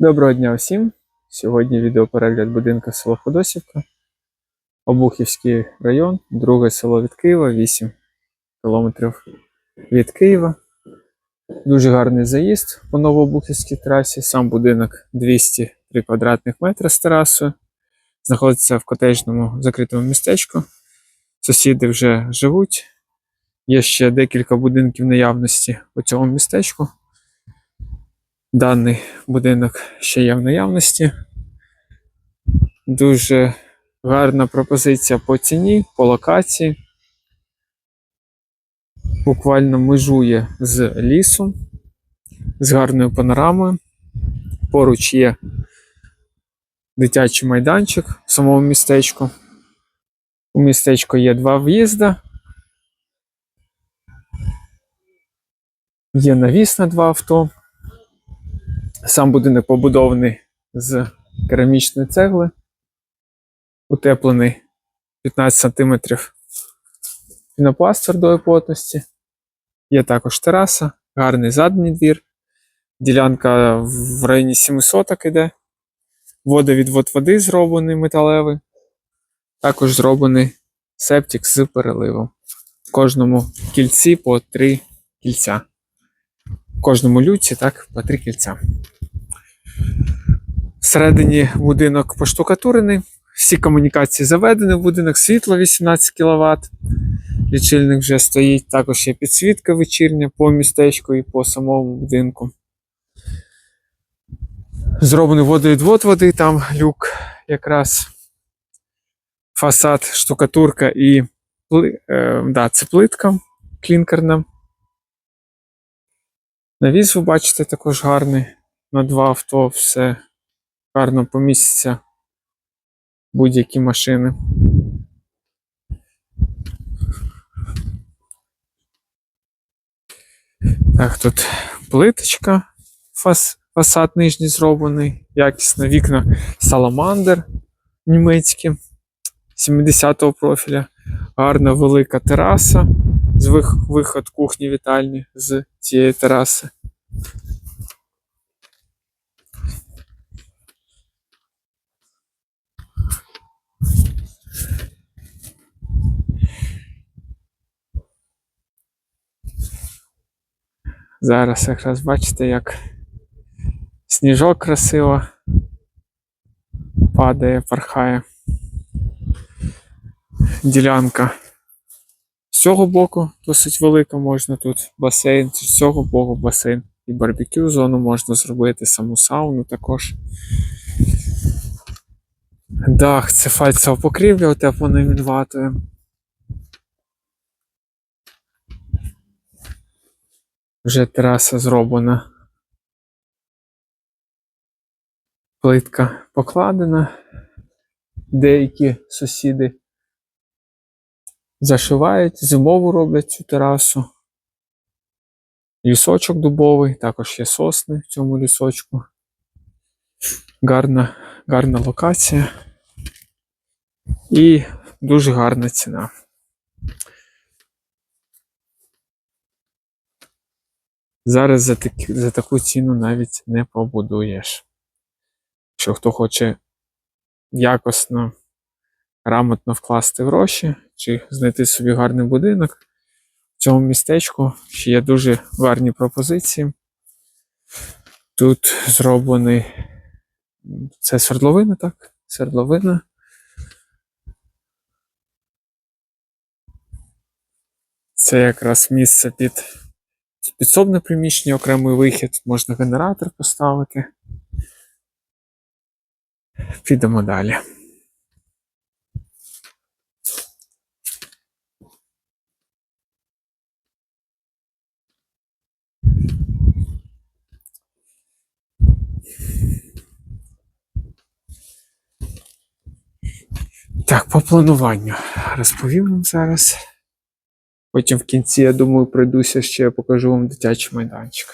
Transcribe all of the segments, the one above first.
Доброго дня всім! Сьогодні відеоперегляд будинка село Ходосівка, Обухівський район, друге село від Києва, 8 кілометрів від Києва. Дуже гарний заїзд по Новообухівській трасі. Сам будинок 203 квадратних метри з терасою. Знаходиться в котежному закритому містечку. Сусіди вже живуть. Є ще декілька будинків наявності у цьому містечку. Даний будинок ще є в наявності. Дуже гарна пропозиція по ціні, по локації. Буквально межує з лісом, з гарною панорамою. Поруч є дитячий майданчик в самому містечку. У містечко є два в'їзди. Є навіс на два авто. Сам будинок побудований з керамічної цегли, утеплений 15 см пінопласт твердої плотності. Є також тераса, гарний задній двір. Ділянка в районі 700 іде. Водовідвод води зроблений металевий. Також зроблений септик з переливом. В кожному кільці по три кільця. Кожному люці так по три кільця. Всередині будинок поштукатурений, всі комунікації заведені в будинок, світло 18 кВт. Лічильник вже стоїть, також є підсвітка вечірня по містечку і по самому будинку. Зроблений водовідвод води, там люк якраз фасад, штукатурка і е, да, це плитка клінкерна. Навіс ви бачите також гарний. На два авто все гарно поміститься. Будь-які машини. Так, тут плиточка, фас, фасад нижній зроблений, якісно вікна. Salamander німецькі 70-го профіля, гарна велика тераса, з вих- виход кухні вітальні з цієї тераси. Зараз якраз бачите, як сніжок красиво падає, порхає. Ділянка з цього боку досить велика, можна тут басейн, з цього боку басейн і барбекю зону можна зробити, саму сауну також. Дах це фальцева покрівля утепленою мінватою. Вже тераса зроблена. Плитка покладена. Деякі сусіди зашивають, зимову роблять цю терасу. Лісочок дубовий, також є сосни в цьому лісочку. Гарна, гарна локація. І дуже гарна ціна. Зараз за, такі, за таку ціну навіть не побудуєш. Якщо хто хоче якісно, грамотно вкласти гроші, чи знайти собі гарний будинок, в цьому містечку ще є дуже гарні пропозиції. Тут зроблений це свердловина, так? Свердловина. Це якраз місце під підсобне приміщення, окремий вихід, можна генератор поставити. Підемо далі. Так, по плануванню розповім вам зараз. Потім в кінці, я думаю, пройдуся ще покажу вам дитячий майданчик.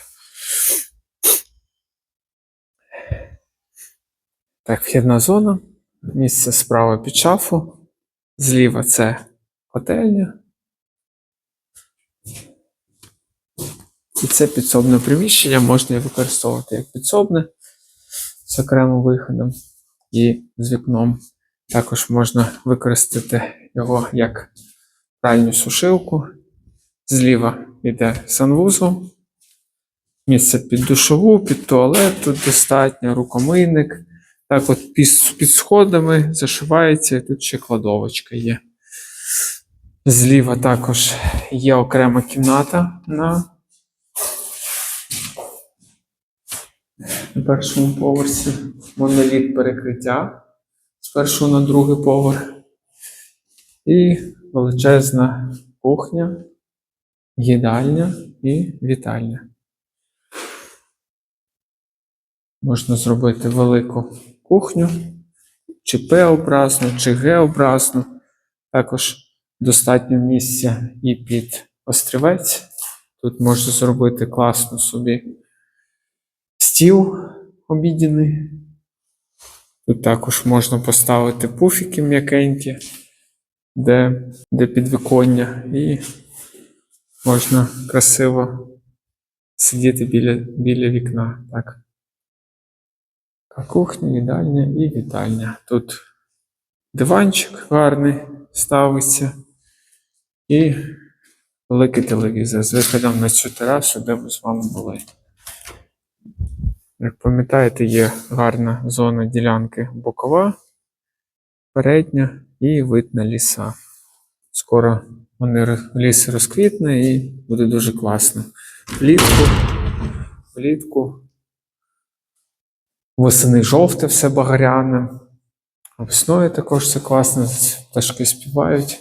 Так, вхідна зона. Місце справа під шафу. Зліва це котельня. І це підсобне приміщення, можна використовувати як підсобне. з окремим виходом і з вікном. Також можна використати його як пральню сушилку. Зліва йде санвузол. Місце під душову, під туалет тут достатньо, рукомийник. Так, от під, сходами зашивається, і тут ще кладовочка є. Зліва також є окрема кімната на першому поверсі. Моноліт перекриття першого на другий поверх. І величезна кухня, їдальня і вітальня. Можна зробити велику кухню, чи П-образну, чи Г-образну. Також достатньо місця і під острівець. Тут можна зробити класно собі стіл обідяний. Тут також можна поставити пуфіки м'якенькі, де, де підвіконня, і можна красиво сидіти біля, біля вікна. Так. Кухня, їдальня і вітальня. Тут диванчик гарний ставиться і великий телевізор з виходом на цю терасу, де ми з вами були. Як пам'ятаєте, є гарна зона ділянки бокова, передня і вид на ліса. Скоро вони, ліс розквітне і буде дуже класно. Влітку, влітку Восени жовте, все багряне. А Весною також все класно, пташки співають.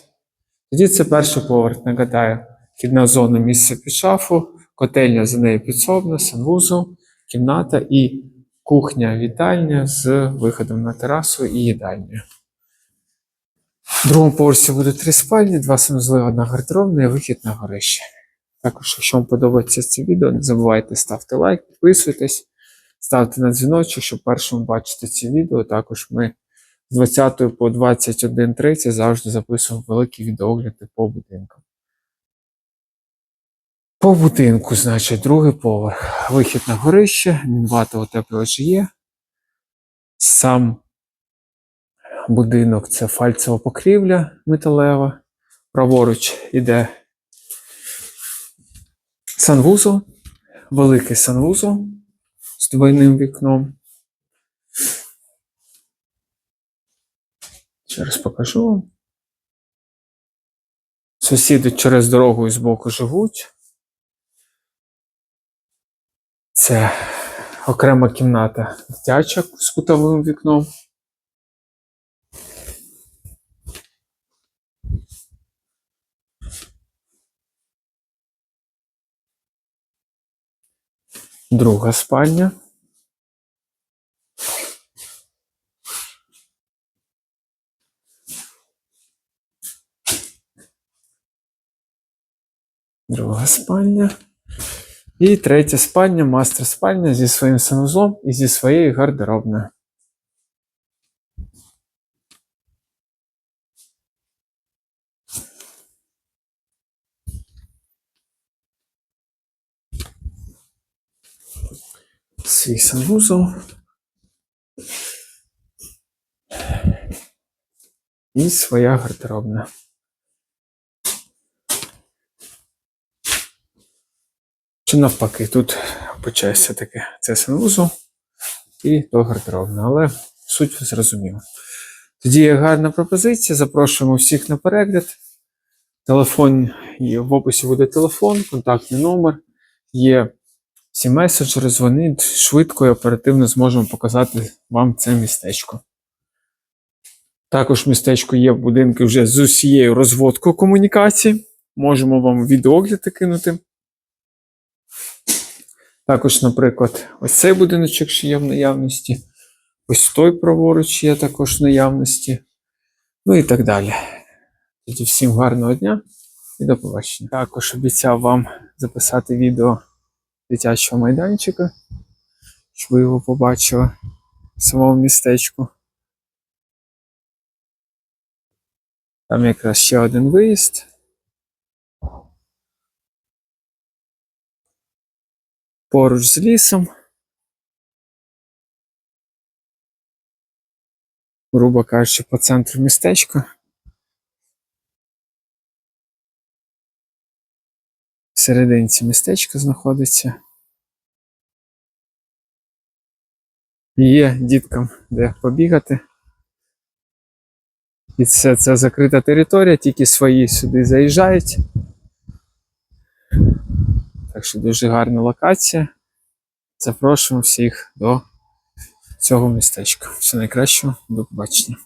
Тоді це перший поверх, нагадаю, вхідна зона місце під шафу, котельня за нею підсобна, санвузол, кімната і кухня, вітальня з виходом на терасу і їдальню. В другому поверсі буде три спальні, два санузли, одна гардеробна і вихід на горище. Також, якщо вам подобається це відео, не забувайте ставити лайк, підписуйтесь. Ставте на дзвіночок, щоб першим бачити ці відео. Також ми з 20 по 21.30 завжди записуємо великі відеогляди по будинкам. По будинку, значить, другий поверх. Вихід на горище, мінвата утеплювач є. Сам будинок це фальцева покрівля металева. Праворуч іде санвузол, великий санвузол з двойним вікном. Ще раз покажу вам. Сусіди через дорогу і збоку живуть. Це окрема кімната дитяча з кутовим вікном. Друга спальня. Друга спальня. І третя спальня, мастер спальня зі своїм санузлом і зі своєю гардеробною. Свій санвузол. І своя гардеробна. Чи навпаки, тут почається таке. Це санвузол і то гардеробна, але суть зрозуміла. Тоді є гарна пропозиція. Запрошуємо всіх на перегляд. Телефон є в описі буде телефон, контактний номер. Є всі меседжери, дзвоніть швидко і оперативно зможемо показати вам це містечко. Також містечко є в будинку вже з усією розводкою комунікації. Можемо вам відеогляди кинути. Також, наприклад, ось цей будиночок ще є в наявності. Ось той праворуч є також в наявності. Ну і так далі. Тоді всім гарного дня і до побачення. Також обіцяв вам записати відео дитячого майданчика, щоб ви його побачили в самому містечку. Там якраз ще один виїзд. Поруч з лісом. грубо кажучи, по центру містечка. В серединці містечка знаходиться. Є діткам де побігати. І це, це закрита територія, тільки свої сюди заїжджають. Так що дуже гарна локація. Запрошуємо всіх до цього містечка. Все найкращого, до побачення.